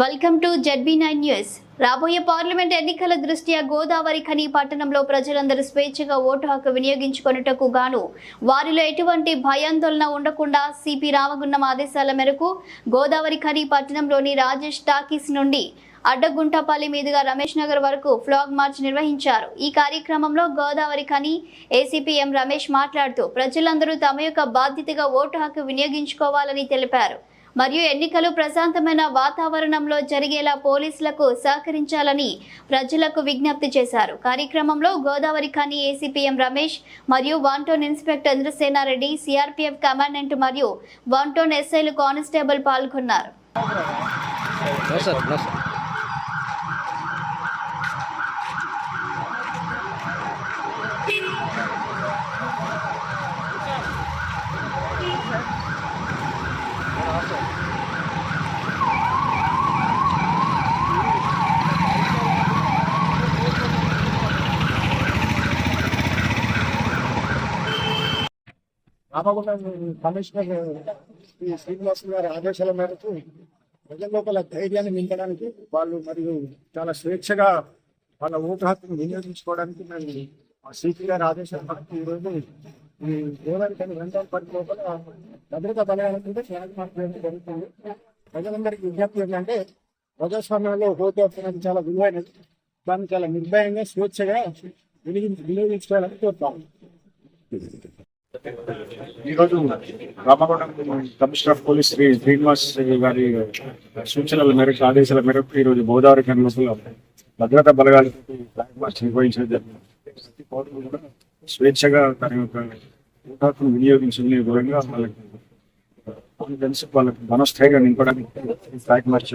Welcome to ZB nine news. రాబోయే parliament ఎన్నికల దృష్ట్యా గోదావరి ఖని పట్టణంలో ప్రజలందరూ స్వేచ్ఛగా ఓటు హక్కు వినియోగించుకొనుటకు గాను వారిలో ఎటువంటి భయాందోళన ఉండకుండా సిపి రామగుండం ఆదేశాల మేరకు గోదావరి ఖని పట్టణంలోని రాజేష్ టాకీస్ నుండి అడ్డగుంటపల్లి మీదుగా రమేష్ నగర్ వరకు ఫ్లాగ్ మార్చ్ నిర్వహించారు. ఈ కార్యక్రమంలో గోదావరి ఖని ఏసీపీ ఎం రమేష్ మాట్లాడుతూ ప్రజలందరూ తమ యొక్క బాధ్యతగా ఓటు హక్కు వినియోగించుకోవాలని తెలిపారు. మరియు ఎన్నికలు ప్రశాంతమైన వాతావరణంలో జరిగేలా పోలీసులకు సహకరించాలని ప్రజలకు విజ్ఞప్తి చేశారు కార్యక్రమంలో గోదావరి ఖని ఏసీపీఎం రమేష్ మరియు వాంటోన్ ఇన్స్పెక్టర్ ఇంద్రసేనారెడ్డి సిఆర్పీఎఫ్ కమాండెంట్ మరియు వాంటోన్ ఎస్ఐలు కానిస్టేబుల్ పాల్గొన్నారు Thank you. Ramagundam commissioner Shri Srinivas గారి ఆదేశాల మేరకు ప్రజల లోపల ధైర్యాన్ని నింపడానికి వాళ్ళు మరియు చాలా స్వేచ్ఛగా వాళ్ళ ఓటు హక్కును వినియోగించుకోవడానికి మేము ఆ సిపి గారి ఆదేశాల మేరకు ఈరోజు ఈ గోదావరి వెంటనే పడి లోపల భద్రతా బలగాలంటే జరుగుతుంది ప్రజలందరికీ విజ్ఞప్తి ఏంటంటే ప్రజాస్వామ్యంలో ఓటు హక్కు చాలా విలువైనది. దాన్ని చాలా నిర్భయంగా స్వేచ్ఛగా వినియోగించు వినియోగించుకోవాలని కోరుతాము ఈరోజు Ramagundam commissioner of police Shri Srinivas గారి సూచనల మేరకు ఆదేశాల మేరకు ఈరోజు గోదావరి కన్నులో భద్రతా బలగాలు ఫ్లాగ్ మార్చ్ నిర్వహించడం జరిగింది. పౌరులు కూడా స్వేచ్ఛగా తన యొక్క ఓటాకును వినియోగించుకునే విధంగా వాళ్ళకి కాన్ఫిడెన్స్ వాళ్ళకి మనస్థైర్యం నింపడానికి ఫ్లాగ్ మార్చ్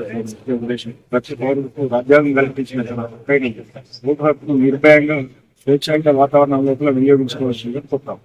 ఉద్దేశం. ప్రతి పౌరులకు రాజ్యాంగం కల్పించిన తన ఓటు హక్కును నిర్భయంగా స్వేచ్ఛాయుత వాతావరణం లోపల వినియోగించుకోవాల్సిందిగా కోరుతాం.